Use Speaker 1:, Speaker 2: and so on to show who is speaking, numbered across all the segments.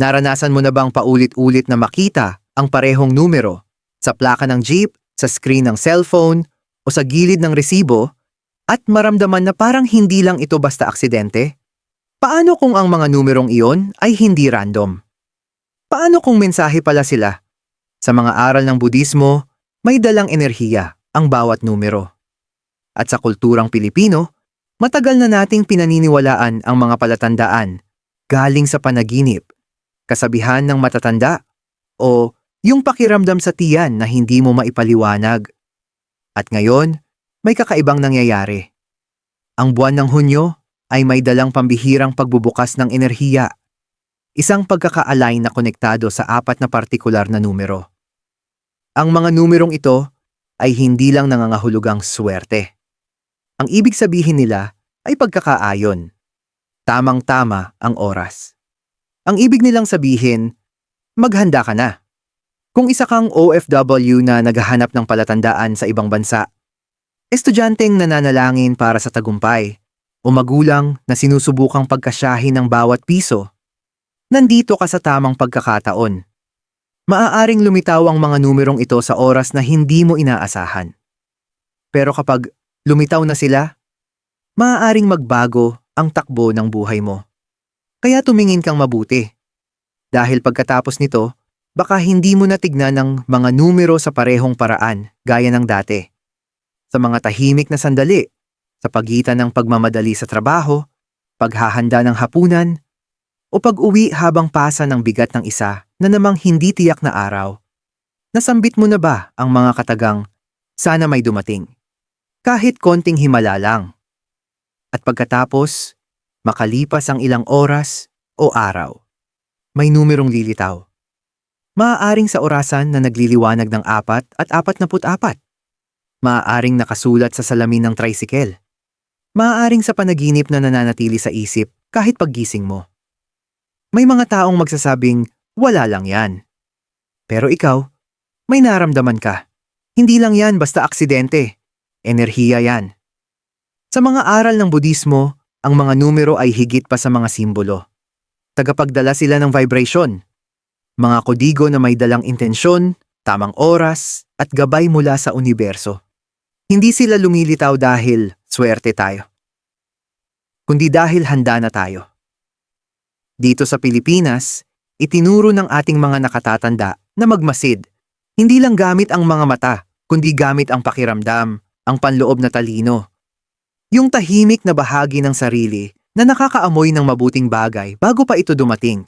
Speaker 1: Naranasan mo na bang paulit-ulit na makita ang parehong numero sa plaka ng jeep, sa screen ng cellphone, o sa gilid ng resibo at maramdaman na parang hindi lang ito basta aksidente? Paano kung ang mga numerong iyon ay hindi random? Paano kung mensahe pala sila? Sa mga aral ng Budismo, may dalang enerhiya ang bawat numero. At sa kulturang Pilipino, matagal na nating pinaniniwalaan ang mga palatandaan galing sa panaginip, kasabihan ng matatanda, o yung pakiramdam sa tiyan na hindi mo maipaliwanag. At ngayon, may kakaibang nangyayari. Ang buwan ng Hunyo ay may dalang pambihirang pagbubukas ng enerhiya. Isang pagkaka-align na konektado sa apat na partikular na numero. Ang mga numerong ito ay hindi lang nangangahulugang swerte. Ang ibig sabihin nila ay pagkakaayon. Tamang-tama ang oras. Ang ibig nilang sabihin, maghanda ka na. Kung isa kang OFW na naghahanap ng palatandaan sa ibang bansa, estudyanteng nananalangin para sa tagumpay, o magulang na sinusubukang pagkasyahin ng bawat piso, nandito ka sa tamang pagkakataon. Maaaring lumitaw ang mga numerong ito sa oras na hindi mo inaasahan. Pero kapag lumitaw na sila, maaaring magbago ang takbo ng buhay mo. Kaya tumingin kang mabuti. Dahil pagkatapos nito, baka hindi mo natignan ng mga numero sa parehong paraan gaya ng dati. Sa mga tahimik na sandali, sa pagitan ng pagmamadali sa trabaho, paghahanda ng hapunan, o pag-uwi habang pasa ng bigat ng isa na namang hindi tiyak na araw. Nasambit mo na ba ang mga katagang, sana may dumating? Kahit konting himala lang. At pagkatapos, makalipas ang ilang oras o araw, may numerong lilitaw. Maaaring sa orasan na nagliliwanag ng apat at apat na apat. Maaaring nakasulat sa salamin ng tricycle. Maaaring sa panaginip na nananatili sa isip kahit paggising mo. May mga taong magsasabing, wala lang yan. Pero ikaw, may naramdaman ka. Hindi lang yan basta aksidente. Enerhiya yan. Sa mga aral ng Budismo, ang mga numero ay higit pa sa mga simbolo. Tagapagdala sila ng vibration. Mga kodigo na may dalang intensyon, tamang oras, at gabay mula sa universo. Hindi sila lumilitaw dahil swerte tayo. Kundi dahil handa na tayo. Dito sa Pilipinas, itinuro ng ating mga nakatatanda na magmasid. Hindi lang gamit ang mga mata, kundi gamit ang pakiramdam, ang panloob na talino. Yung tahimik na bahagi ng sarili na nakakaamoy ng mabuting bagay bago pa ito dumating.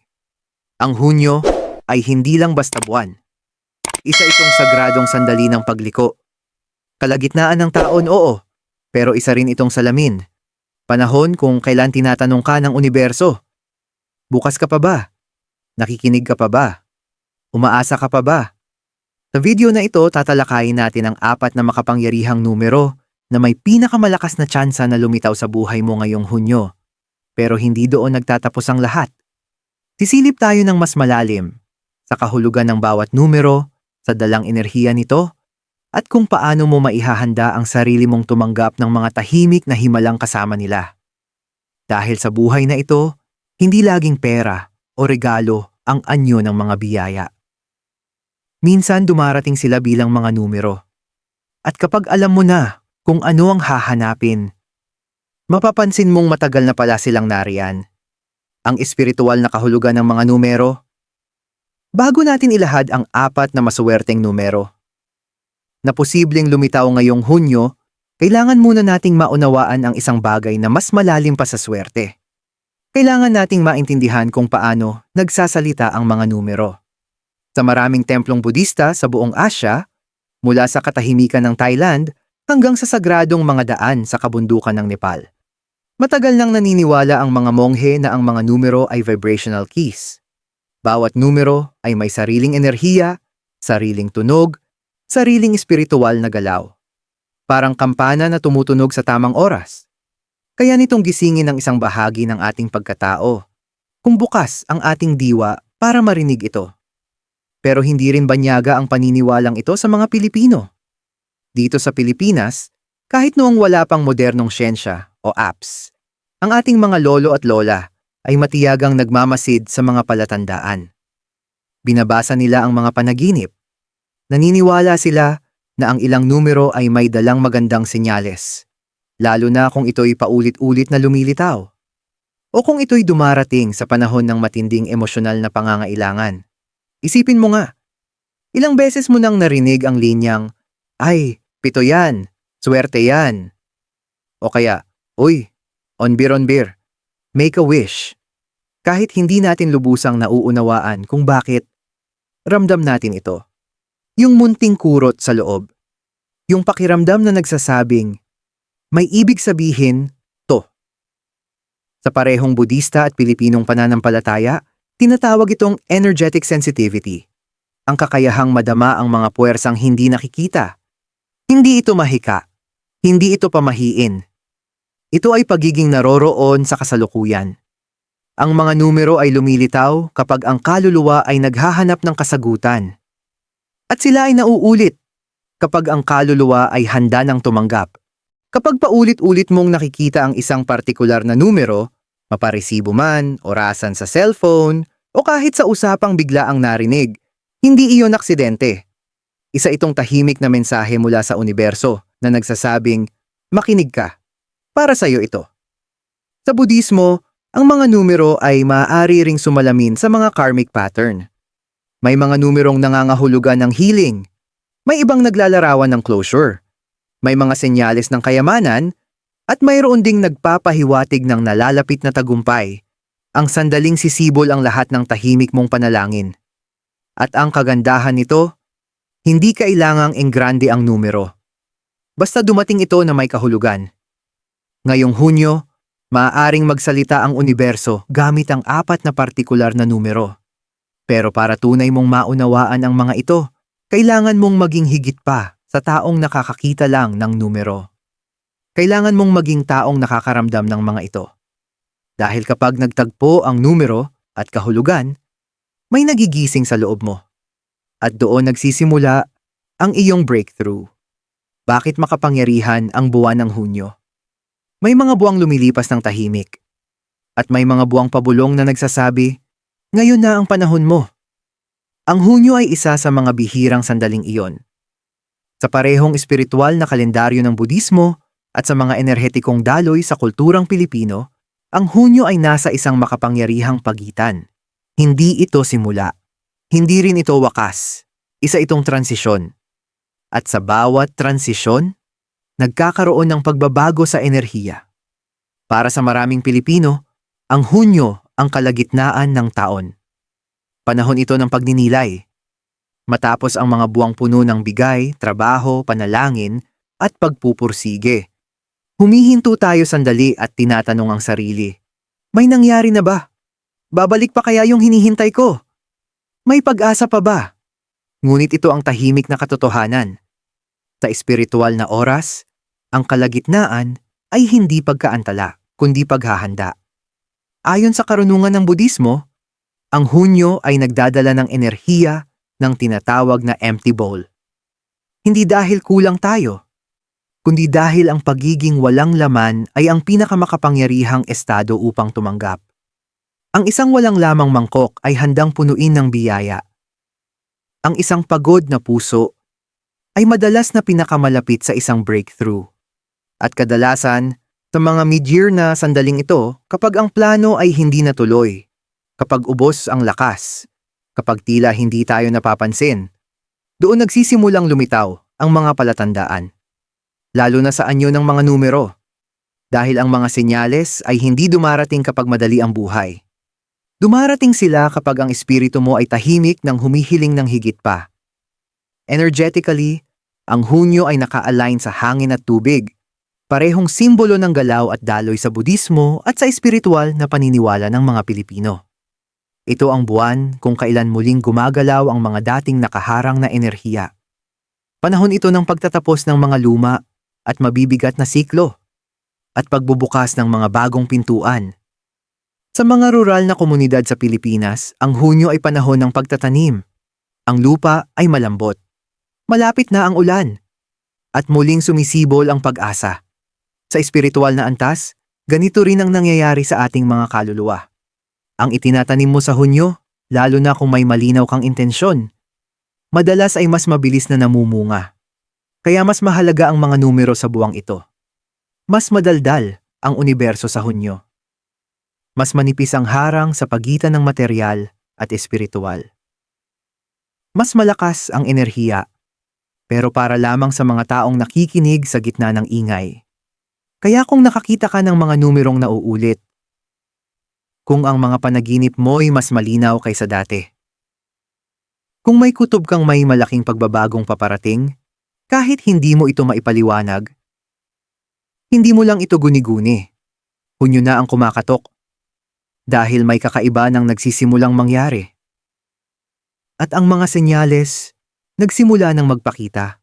Speaker 1: Ang Hunyo ay hindi lang basta buwan. Isa itong sagradong sandali ng pagliko. Kalagitnaan ng taon, oo, pero isa rin itong salamin. Panahon kung kailan tinatanong ka ng universo. Bukas ka pa ba? Nakikinig ka pa ba? Umaasa ka pa ba? Sa video na ito, tatalakayin natin ang apat na makapangyarihang numero na may pinakamalakas na tsansa na lumitaw sa buhay mo ngayong Hunyo. Pero hindi doon nagtatapos ang lahat. Sisilip tayo ng mas malalim sa kahulugan ng bawat numero, sa dalang enerhiya nito, at kung paano mo maihahanda ang sarili mong tumanggap ng mga tahimik na himalang kasama nila. Dahil sa buhay na ito, hindi laging pera o regalo ang anyo ng mga biyaya. Minsan dumarating sila bilang mga numero. At kapag alam mo na kung ano ang hahanapin, mapapansin mong matagal na pala silang nariyan. Ang espiritual na kahulugan ng mga numero. Bago natin ilahad ang apat na masuwerteng numero, na posibleng lumitaw ngayong Hunyo, kailangan muna nating maunawaan ang isang bagay na mas malalim pa sa swerte. Kailangan nating maintindihan kung paano nagsasalita ang mga numero. Sa maraming templong Budista sa buong Asya, mula sa katahimikan ng Thailand hanggang sa sagradong mga daan sa kabundukan ng Nepal. Matagal nang naniniwala ang mga monghe na ang mga numero ay vibrational keys. Bawat numero ay may sariling enerhiya, sariling tunog, sariling espiritual na galaw. Parang kampana na tumutunog sa tamang oras. Kaya nitong gisingin ang isang bahagi ng ating pagkatao. Kung bukas ang ating diwa para marinig ito. Pero hindi rin banyaga ang paniniwalang ito sa mga Pilipino. Dito sa Pilipinas, kahit noong wala pang modernong siyensya o apps, ang ating mga lolo at lola ay matiyagang nagmamasid sa mga palatandaan. Binabasa nila ang mga panaginip. Naniniwala sila na ang ilang numero ay may dalang magandang senyales, lalo na kung ito'y paulit-ulit na lumilitaw. O kung ito'y dumarating sa panahon ng matinding emosyonal na pangangailangan. Isipin mo nga, ilang beses mo nang narinig ang linyang, ay, pito yan, swerte yan. O kaya, uy, on beer on beer, make a wish. Kahit hindi natin lubusang nauunawaan kung bakit, ramdam natin ito. Yung munting kurot sa loob. Yung pakiramdam na nagsasabing, may ibig sabihin, to. Sa parehong Budista at Pilipinong pananampalataya, tinatawag itong energetic sensitivity. Ang kakayahang madama ang mga puwersang hindi nakikita. Hindi ito mahika. Hindi ito pamahiin. Ito ay pagiging naroroon sa kasalukuyan. Ang mga numero ay lumilitaw kapag ang kaluluwa ay naghahanap ng kasagutan. At sila ay nauulit kapag ang kaluluwa ay handa ng tumanggap. Kapag paulit-ulit mong nakikita ang isang partikular na numero, maparesibo man, orasan sa cellphone, o kahit sa usapang bigla ang narinig, hindi iyon aksidente. Isa itong tahimik na mensahe mula sa universo na nagsasabing, makinig ka. Para sa'yo ito. Sa Budismo, ang mga numero ay maaari ring sumalamin sa mga karmic pattern. May mga numerong nangangahulugan ng healing. May ibang naglalarawan ng closure. May mga senyales ng kayamanan at mayroon ding nagpapahiwatig ng nalalapit na tagumpay. Ang sandaling sisibol ang lahat ng tahimik mong panalangin. At ang kagandahan nito, hindi kailangang enggrande ang numero. Basta dumating ito na may kahulugan. Ngayong Hunyo, maaaring magsalita ang universo gamit ang apat na partikular na numero. Pero para tunay mong maunawaan ang mga ito, kailangan mong maging higit pa sa taong nakakakita lang ng numero. Kailangan mong maging taong nakakaramdam ng mga ito. Dahil kapag nagtagpo ang numero at kahulugan, may nagigising sa loob mo. At doon nagsisimula ang iyong breakthrough. Bakit makapangyarihan ang buwan ng Hunyo? May mga buwang lumilipas ng tahimik. At may mga buwang pabulong na nagsasabi, ngayon na ang panahon mo. Ang Hunyo ay isa sa mga bihirang sandaling iyon. Sa parehong espiritual na kalendaryo ng Budismo at sa mga enerhetikong daloy sa kulturang Pilipino, ang Hunyo ay nasa isang makapangyarihang pagitan. Hindi ito simula. Hindi rin ito wakas. Isa itong transisyon. At sa bawat transisyon, nagkakaroon ng pagbabago sa enerhiya. Para sa maraming Pilipino, ang Hunyo ang kalagitnaan ng taon. Panahon ito ng pagninilay. Matapos ang mga buwang puno ng bigay, trabaho, panalangin, at pagpupursige. Humihinto tayo sandali at tinatanong ang sarili. May nangyari na ba? Babalik pa kaya yung hinihintay ko? May pag-asa pa ba? Ngunit ito ang tahimik na katotohanan. Sa espiritual na oras, ang kalagitnaan ay hindi pagkaantala, kundi paghahanda. Ayon sa karunungan ng Budismo, ang Hunyo ay nagdadala ng enerhiya ng tinatawag na empty bowl. Hindi dahil kulang tayo, kundi dahil ang pagiging walang laman ay ang pinakamakapangyarihang estado upang tumanggap. Ang isang walang lamang mangkok ay handang punuin ng biyaya. Ang isang pagod na puso ay madalas na pinakamalapit sa isang breakthrough. At kadalasan, sa mga mid-year na sandaling ito, kapag ang plano ay hindi natuloy, kapag ubos ang lakas, kapag tila hindi tayo napapansin, doon nagsisimulang lumitaw ang mga palatandaan. Lalo na sa anyo ng mga numero. Dahil ang mga senyales ay hindi dumarating kapag madali ang buhay. Dumarating sila kapag ang espiritu mo ay tahimik ng humihiling ng higit pa. Energetically, ang hunyo ay naka-align sa hangin at tubig, parehong simbolo ng galaw at daloy sa Budismo at sa espiritual na paniniwala ng mga Pilipino. Ito ang buwan kung kailan muling gumagalaw ang mga dating nakaharang na enerhiya. Panahon ito ng pagtatapos ng mga luma at mabibigat na siklo at pagbubukas ng mga bagong pintuan. Sa mga rural na komunidad sa Pilipinas, ang Hunyo ay panahon ng pagtatanim. Ang lupa ay malambot. Malapit na ang ulan. At muling sumisibol ang pag-asa. Sa espiritual na antas, ganito rin ang nangyayari sa ating mga kaluluwa. ang itinatanim mo sa hunyo, lalo na kung may malinaw kang intensyon, madalas ay mas mabilis na namumunga. Kaya mas mahalaga ang mga numero sa buwang ito. Mas madaldal ang universo sa hunyo. Mas manipis ang harang sa pagitan ng material at espiritual. Mas malakas ang enerhiya, pero para lamang sa mga taong nakikinig sa gitna ng ingay. Kaya kung nakakita ka ng mga numerong nauulit, kung ang mga panaginip mo'y mas malinaw kaysa dati, kung may kutob kang may malaking pagbabagong paparating, kahit hindi mo ito maipaliwanag, hindi mo lang ito guni-guni. Hunyo na ang kumakatok. Dahil may kakaiba nang nagsisimulang mangyari. At ang mga senyales, nagsimula nang magpakita.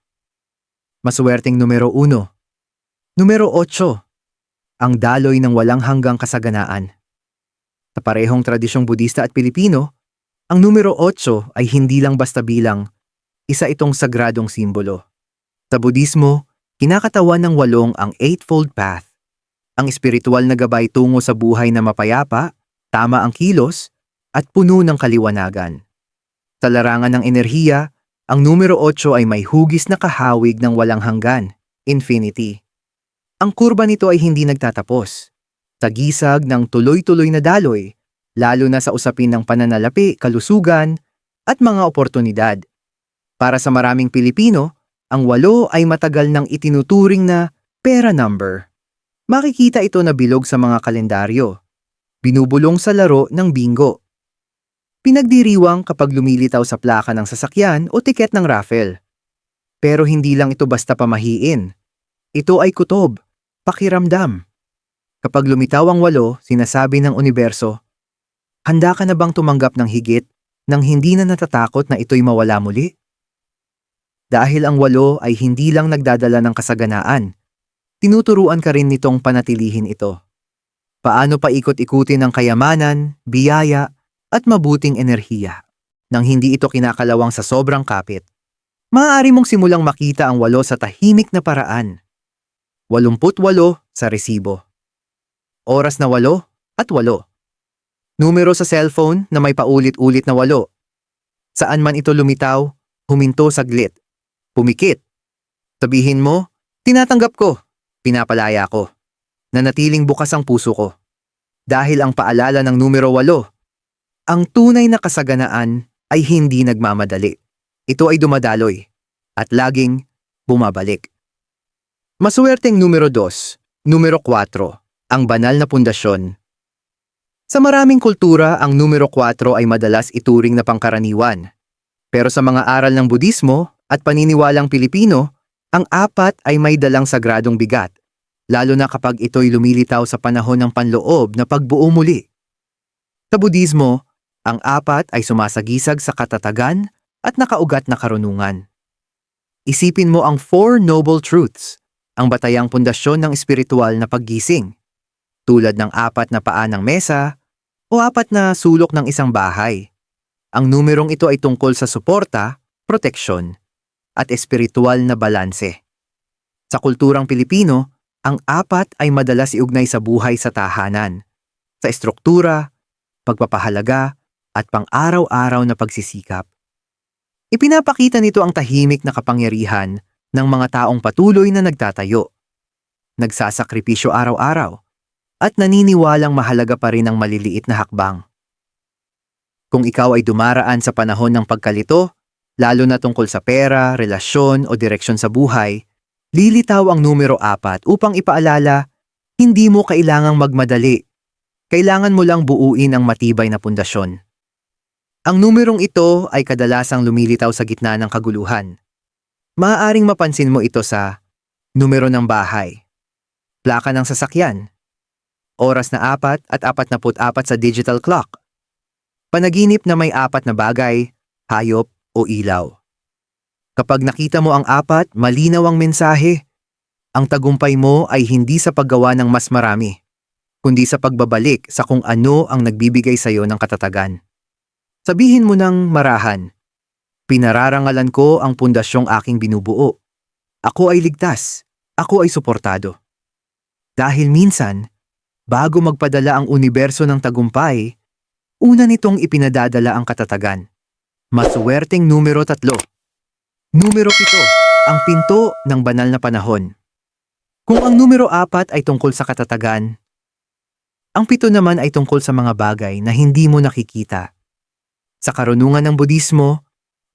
Speaker 1: Maswerteng numero uno. Numero 8. Ang daloy ng walang hanggang kasaganaan. Sa parehong tradisyong Budista at Pilipino, ang numero 8 ay hindi lang basta bilang, isa itong sagradong simbolo. Sa Budismo, kinakatawan ng walong ang Eightfold Path, ang espiritual na gabay tungo sa buhay na mapayapa, tama ang kilos, at puno ng kaliwanagan. Sa larangan ng enerhiya, ang numero 8 ay may hugis na kahawig ng walang hanggan, infinity. Ang kurba nito ay hindi nagtatapos. Sa gisag ng tuloy-tuloy na daloy, lalo na sa usapin ng pananalapi, kalusugan, at mga oportunidad. Para sa maraming Pilipino, ang walo ay matagal nang itinuturing na pera number. Makikita ito na bilog sa mga kalendaryo. Binubulong sa laro ng bingo. Pinagdiriwang kapag lumilitaw sa plaka ng sasakyan o tiket ng raffle. Pero hindi lang ito basta pamahiin. Ito ay kutob, pakiramdam. Kapag lumitaw ang walo, sinasabi ng universo, handa ka na bang tumanggap ng higit nang hindi na natatakot na ito'y mawala muli? Dahil ang walo ay hindi lang nagdadala ng kasaganaan, tinuturuan ka rin nitong panatilihin ito. Paano pa ikot-ikutin ang kayamanan, biyaya, at mabuting enerhiya nang hindi ito kinakalawang sa sobrang kapit. Maaari mong simulang makita ang walo sa tahimik na paraan. 88 sa resibo. Oras na walo at walo. Numero sa cellphone na may paulit-ulit na walo. Saan man ito lumitaw, huminto saglit. Pumikit. Sabihin mo, tinatanggap ko, pinapalaya ko. Nanatiling bukas ang puso ko. Dahil ang paalala ng numero 8 ang tunay na kasaganaan ay hindi nagmamadali. Ito ay dumadaloy at laging bumabalik. Maswerteng numero 2, numero 4, ang banal na pundasyon. Sa maraming kultura, ang numero 4 ay madalas ituring na pangkaraniwan. Pero sa mga aral ng Budismo at paniniwalang Pilipino, ang apat ay may dalang sagradong bigat, lalo na kapag ito'y lumilitaw sa panahon ng panloob na pagbuo muli. Sa Budismo, ang apat ay sumasagisag sa katatagan at nakaugat na karunungan. Isipin mo ang Four Noble Truths, ang batayang pundasyon ng espiritual na paggising, tulad ng apat na paa ng mesa o apat na sulok ng isang bahay. Ang numerong ito ay tungkol sa suporta, proteksyon, at espiritual na balanse. Sa kulturang Pilipino, ang apat ay madalas iugnay sa buhay sa tahanan, sa estruktura, pagpapahalaga, at pang-araw-araw na pagsisikap. Ipinapakita nito ang tahimik na kapangyarihan ng mga taong patuloy na nagtatayo, nagsasakripisyo araw-araw, at naniniwalang mahalaga pa rin ang maliliit na hakbang. Kung ikaw ay dumaraan sa panahon ng pagkalito, lalo na tungkol sa pera, relasyon o direksyon sa buhay, lilitaw ang numero apat upang ipaalala, hindi mo kailangang magmadali. Kailangan mo lang buuin ang matibay na pundasyon. Ang numerong ito ay kadalasang lumilitaw sa gitna ng kaguluhan. Maaaring mapansin mo ito sa numero ng bahay, plaka ng sasakyan, oras na apat at apat na apat sa digital clock, panaginip na may apat na bagay, hayop o ilaw. Kapag nakita mo ang apat, malinaw ang mensahe. Ang tagumpay mo ay hindi sa paggawa ng mas marami, kundi sa pagbabalik sa kung ano ang nagbibigay sa iyo ng katatagan. Sabihin mo ng marahan, Pinararangalan ko ang pundasyong aking binubuo. Ako ay ligtas. Ako ay suportado. Dahil minsan, bago magpadala ang universo ng tagumpay, una nitong ipinadadala ang katatagan. Maswerteng numero tatlo. Numero pito, ang pinto ng banal na panahon. Kung ang numero apat ay tungkol sa katatagan, ang pito naman ay tungkol sa mga bagay na hindi mo nakikita. Sa karunungan ng Budismo,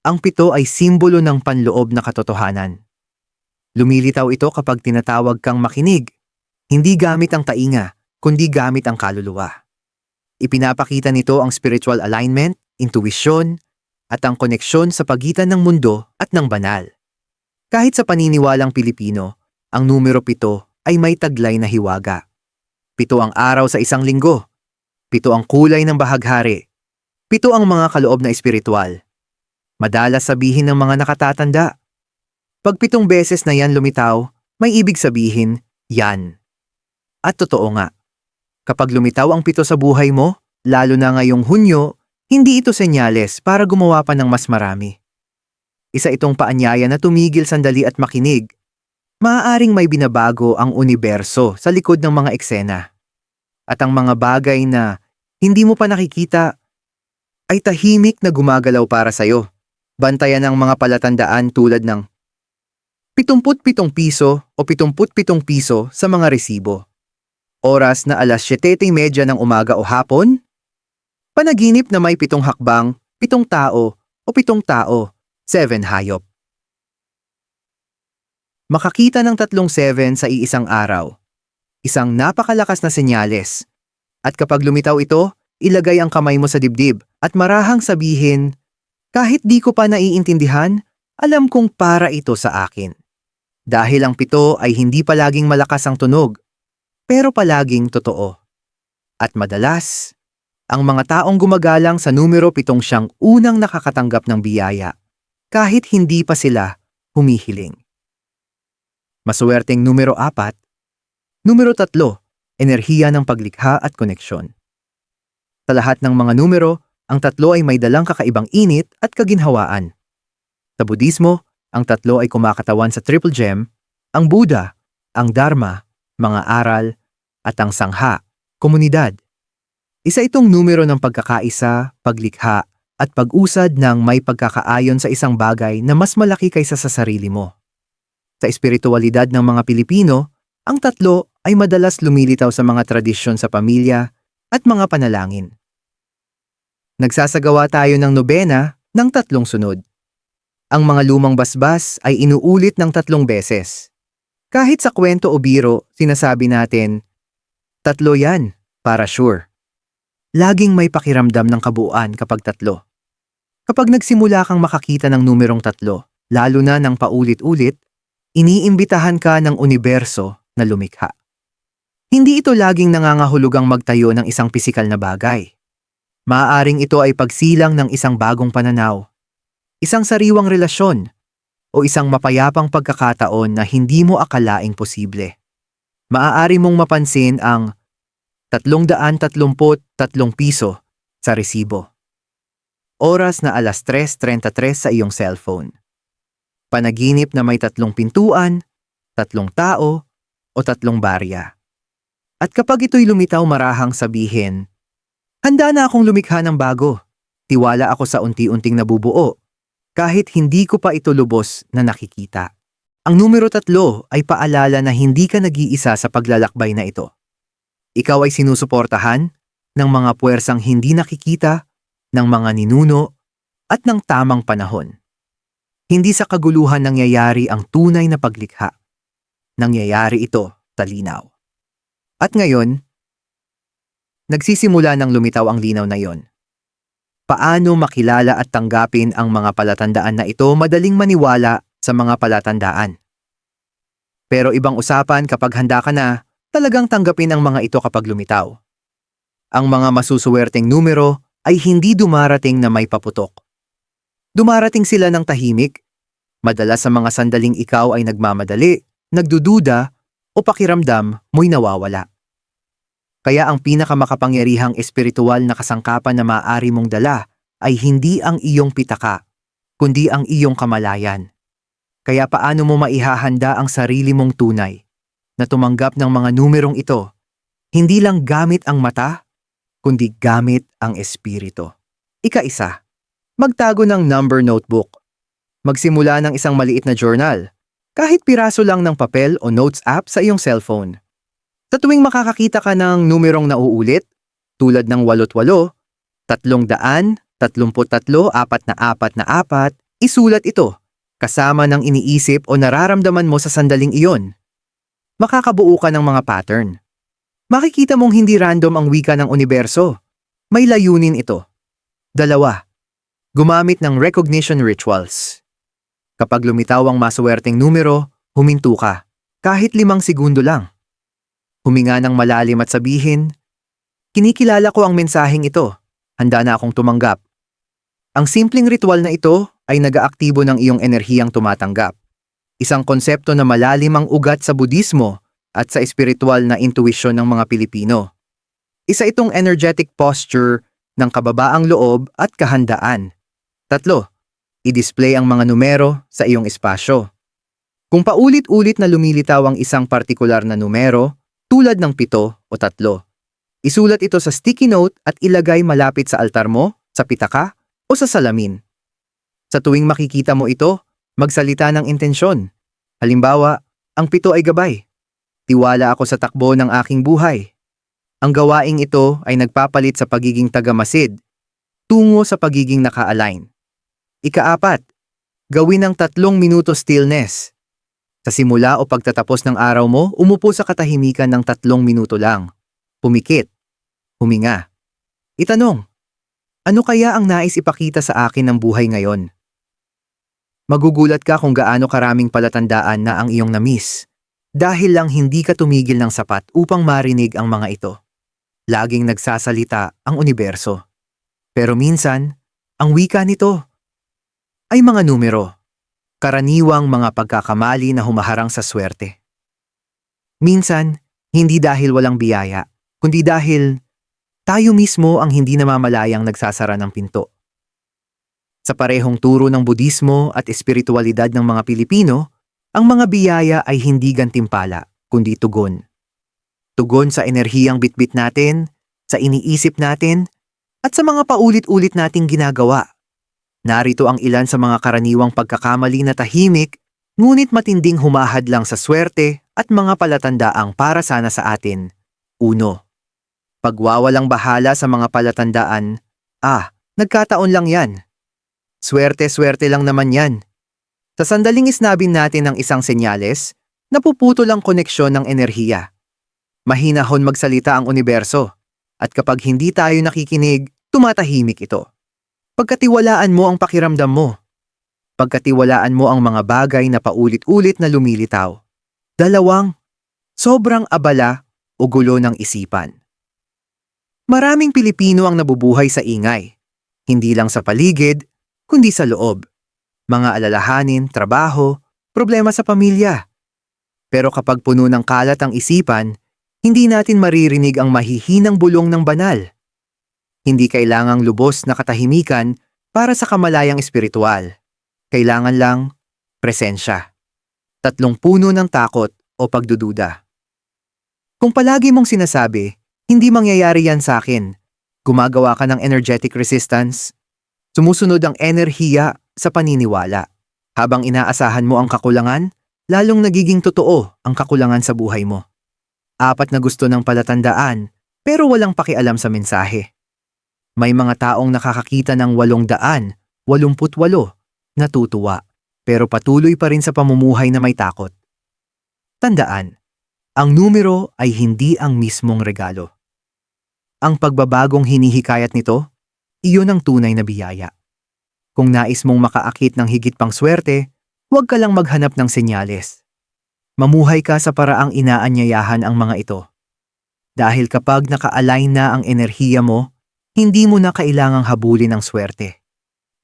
Speaker 1: ang pito ay simbolo ng panloob na katotohanan. Lumilitaw ito kapag tinatawag kang makinig, hindi gamit ang tainga, kundi gamit ang kaluluwa. Ipinapakita nito ang spiritual alignment, intuition, at ang koneksyon sa pagitan ng mundo at ng banal. Kahit sa paniniwalang Pilipino, ang numero pito ay may taglay na hiwaga. Pito ang araw sa isang linggo. Pito ang kulay ng bahaghari. Pito ang mga kaloob na espiritual. Madalas sabihin ng mga nakatatanda. Pag pitong beses na yan lumitaw, may ibig sabihin, yan. At totoo nga. Kapag lumitaw ang pito sa buhay mo, lalo na ngayong Hunyo, hindi ito senyales para gumawa pa ng mas marami. Isa itong paanyaya na tumigil sandali at makinig. Maaaring may binabago ang universo sa likod ng mga eksena. At ang mga bagay na hindi mo pa nakikita ay tahimik na gumagalaw para sa'yo. Bantayan ng mga palatandaan tulad ng 77 piso o 77 piso sa mga resibo. Oras na alas 7.30 ng umaga o hapon, Panaginip na may pitong hakbang, pitong tao, o pitong tao, seven hayop. Makakita ng tatlong seven sa iisang araw. Isang napakalakas na senyales. At kapag lumitaw ito, ilagay ang kamay mo sa dibdib at marahang sabihin, kahit di ko pa naiintindihan, alam kong para ito sa akin. Dahil ang pito ay hindi palaging malakas ang tunog, pero palaging totoo. At madalas, ang mga taong gumagalang sa numero pitong siyang unang nakakatanggap ng biyaya, kahit hindi pa sila humihiling. Maswerteng numero apat, numero tatlo, enerhiya ng paglikha at koneksyon. Sa lahat ng mga numero, ang tatlo ay may dalang kakaibang init at kaginhawaan. Sa Budismo, ang tatlo ay kumakatawan sa triple gem, ang Buddha, ang Dharma, mga aral, at ang Sangha, komunidad. Isa itong numero ng pagkakaisa, paglikha, at pag-usad ng may pagkakaayon sa isang bagay na mas malaki kaysa sa sarili mo. Sa espiritualidad ng mga Pilipino, ang tatlo ay madalas lumilitaw sa mga tradisyon sa pamilya at mga panalangin. Nagsasagawa tayo ng nobena ng tatlong sunod. Ang mga lumang basbas ay inuulit ng tatlong beses. Kahit sa kwento o biro, sinasabi natin, tatlo yan, para sure. Laging may pakiramdam ng kabuuan kapag tatlo. Kapag nagsimula kang makakita ng numerong tatlo, lalo na ng paulit-ulit, iniimbitahan ka ng universo na lumikha. Hindi ito laging nangangahulugang magtayo ng isang pisikal na bagay. Maaaring ito ay pagsilang ng isang bagong pananaw, isang sariwang relasyon, o isang mapayapang pagkakataon na hindi mo akalaing posible. Maaari mong mapansin ang 333 piso sa resibo. Oras na alas 3.33 sa iyong cellphone panaginip na may tatlong pintuan, tatlong tao, o tatlong barya. At kapag ito'y lumitaw marahang sabihin, handa na akong lumikha ng bago. Tiwala ako sa unti-unting nabubuo, kahit hindi ko pa ito lubos na nakikita. Ang numero tatlo ay paalala na hindi ka nag-iisa sa paglalakbay na ito. Ikaw ay sinusuportahan ng mga puwersang hindi nakikita, ng mga ninuno, at ng tamang panahon. Hindi sa kaguluhan nangyayari ang tunay na paglikha. Nangyayari ito talinaw. At ngayon, nagsisimula ng lumitaw ang linaw na yon. Paano makilala at tanggapin ang mga palatandaan na ito madaling maniwala sa mga palatandaan? Pero ibang usapan kapag handa ka na, talagang tanggapin ang mga ito kapag lumitaw. Ang mga masusuwerteng numero ay hindi dumarating na may paputok. Dumarating sila ng tahimik. Madalas sa mga sandaling ikaw ay nagmamadali, nagdududa, o pakiramdam mo'y nawawala. Kaya ang pinakamakapangyarihang espiritual na kasangkapan na maaari mong dala ay hindi ang iyong pitaka, kundi ang iyong kamalayan. Kaya paano mo maihahanda ang sarili mong tunay na tumanggap ng mga numerong ito, hindi lang gamit ang mata, kundi gamit ang espiritu. Ika-isa, magtago ng number notebook. Magsimula ng isang maliit na journal, kahit piraso lang ng papel o notes app sa iyong cellphone. Sa tuwing makakakita ka ng numerong nauulit, tulad ng 88, 300, 33, apat na apat na apat, isulat ito, kasama ng iniisip o nararamdaman mo sa sandaling iyon. Makakabuo ka ng mga pattern. Makikita mong hindi random ang wika ng universo. May layunin ito. Dalawa, gumamit ng recognition rituals. Kapag lumitaw ang maswerteng numero, huminto ka, kahit limang segundo lang. Huminga ng malalim at sabihin, Kinikilala ko ang mensaheng ito. Handa na akong tumanggap. Ang simpleng ritual na ito ay nagaaktibo ng iyong enerhiyang tumatanggap. Isang konsepto na malalim ang ugat sa Budismo at sa espiritual na intuition ng mga Pilipino. Isa itong energetic posture ng kababaang loob at kahandaan. Tatlo, i-display ang mga numero sa iyong espasyo. Kung paulit-ulit na lumilitaw ang isang partikular na numero, tulad ng pito o tatlo, isulat ito sa sticky note at ilagay malapit sa altar mo, sa pitaka, o sa salamin. Sa tuwing makikita mo ito, magsalita ng intensyon. Halimbawa, ang pito ay gabay. Tiwala ako sa takbo ng aking buhay. Ang gawaing ito ay nagpapalit sa pagiging tagamasid, tungo sa pagiging naka-align. Ikaapat, gawin ng tatlong minuto stillness. Sa simula o pagtatapos ng araw mo, umupo sa katahimikan ng tatlong minuto lang. Pumikit. Huminga. Itanong, ano kaya ang nais ipakita sa akin ng buhay ngayon? Magugulat ka kung gaano karaming palatandaan na ang iyong namiss dahil lang hindi ka tumigil ng sapat upang marinig ang mga ito. Laging nagsasalita ang universo. Pero minsan, ang wika nito ay mga numero, karaniwang mga pagkakamali na humaharang sa swerte. Minsan, hindi dahil walang biyaya, kundi dahil tayo mismo ang hindi namamalayang nagsasara ng pinto. Sa parehong turo ng Budismo at espiritualidad ng mga Pilipino, ang mga biyaya ay hindi gantimpala, kundi tugon. Tugon sa enerhiyang bitbit natin, sa iniisip natin, at sa mga paulit-ulit nating ginagawa. Narito ang ilan sa mga karaniwang pagkakamali na tahimik, ngunit matinding humahad lang sa swerte at mga palatandaang para sana sa atin. Uno. Pagwawalang bahala sa mga palatandaan, ah, nagkataon lang yan. Swerte-swerte lang naman yan. Sa sandaling isnabin natin ng isang senyales, napuputol ang koneksyon ng enerhiya. Mahinahon magsalita ang universo, at kapag hindi tayo nakikinig, tumatahimik ito. Pagkatiwalaan mo ang pakiramdam mo. Pagkatiwalaan mo ang mga bagay na paulit-ulit na lumilitaw. Dalawang, sobrang abala o gulo ng isipan. Maraming Pilipino ang nabubuhay sa ingay, hindi lang sa paligid, kundi sa loob. Mga alalahanin, trabaho, problema sa pamilya. Pero kapag puno ng kalat ang isipan, hindi natin maririnig ang mahihinang bulong ng banal. Hindi kailangang lubos na katahimikan para sa kamalayang espiritual. Kailangan lang presensya. Tatlong puno ng takot o pagdududa. Kung palagi mong sinasabi, hindi mangyayari yan sa akin, gumagawa ka ng energetic resistance, Sumusunod ang enerhiya sa paniniwala. Habang inaasahan mo ang kakulangan, lalong nagiging totoo ang kakulangan sa buhay mo. Apat na gusto ng palatandaan, pero walang pakialam sa mensahe. May mga taong nakakakita ng walong daan, walumput walo, natutuwa, pero patuloy pa rin sa pamumuhay na may takot. Tandaan, ang numero ay hindi ang mismong regalo. Ang pagbabagong hinihikayat nito iyon ang tunay na biyaya. Kung nais mong makaakit ng higit pang swerte, huwag ka lang maghanap ng senyales. Mamuhay ka sa paraang inaanyayahan ang mga ito. Dahil kapag naka-align na ang enerhiya mo, hindi mo na kailangang habulin ang swerte.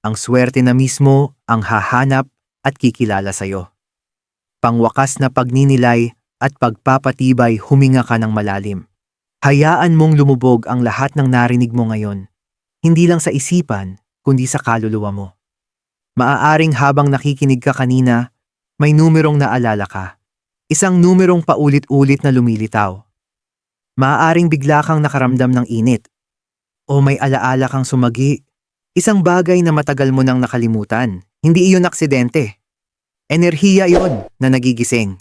Speaker 1: Ang swerte na mismo ang hahanap at kikilala sa'yo. Pangwakas na pagninilay at pagpapatibay huminga ka ng malalim. Hayaan mong lumubog ang lahat ng narinig mo ngayon hindi lang sa isipan, kundi sa kaluluwa mo. Maaaring habang nakikinig ka kanina, may numerong naalala ka. Isang numerong paulit-ulit na lumilitaw. Maaaring bigla kang nakaramdam ng init, o may alaala kang sumagi. Isang bagay na matagal mo nang nakalimutan. Hindi iyon aksidente. Enerhiya iyon na nagigising.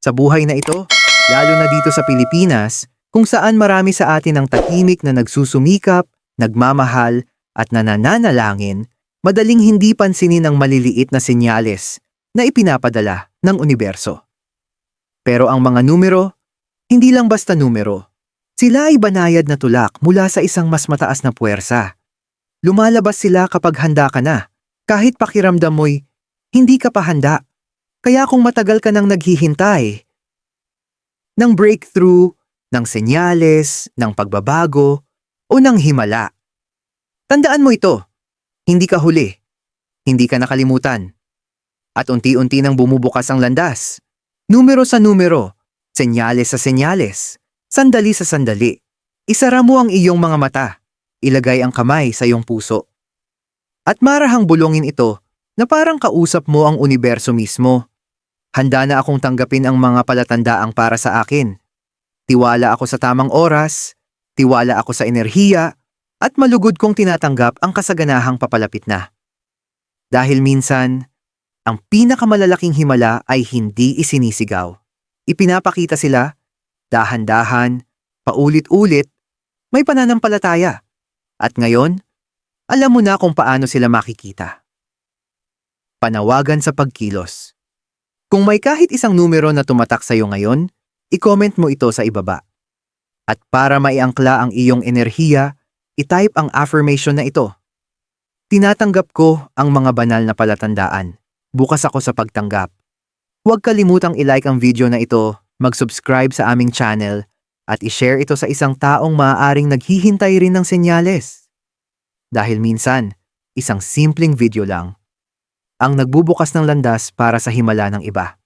Speaker 1: Sa buhay na ito, lalo na dito sa Pilipinas, kung saan marami sa atin ang tahimik na nagsusumikap, nagmamahal, at nananalangin, madaling hindi pansinin ang maliliit na senyales na ipinapadala ng universo. Pero ang mga numero, hindi lang basta numero. Sila ay banayad na tulak mula sa isang mas mataas na puwersa. Lumalabas sila kapag handa ka na, kahit pakiramdam mo'y hindi ka pa handa. Kaya kung matagal ka nang naghihintay, ng breakthrough, ng senyales, ng pagbabago, o ng himala. Tandaan mo ito, hindi ka huli, hindi ka nakalimutan. At unti-unti nang bumubukas ang landas. Numero sa numero, senyales sa senyales, sandali sa sandali. Isara mo ang iyong mga mata, ilagay ang kamay sa iyong puso. At marahang bulongin ito na parang kausap mo ang universo mismo. Handa na akong tanggapin ang mga palatandaang para sa akin. Tiwala ako sa tamang oras, tiwala ako sa enerhiya, at malugod kong tinatanggap ang kasaganahang papalapit na. Dahil minsan, ang pinakamalalaking himala ay hindi isinisigaw. Ipinapakita sila, dahan-dahan, paulit-ulit, may pananampalataya. At ngayon, alam mo na kung paano sila makikita. Panawagan sa pagkilos. Kung may kahit isang numero na tumatak sa iyo ngayon, i-comment mo ito sa ibaba. At para maiangkla ang iyong enerhiya, i-type ang affirmation na ito. Tinatanggap ko ang mga banal na palatandaan. Bukas ako sa pagtanggap. Huwag kalimutang i-like ang video na ito, mag-subscribe sa aming channel, at i-share ito sa isang taong maaaring naghihintay rin ng senyales. Dahil minsan, isang simpleng video lang ang nagbubukas ng landas para sa himala ng iba.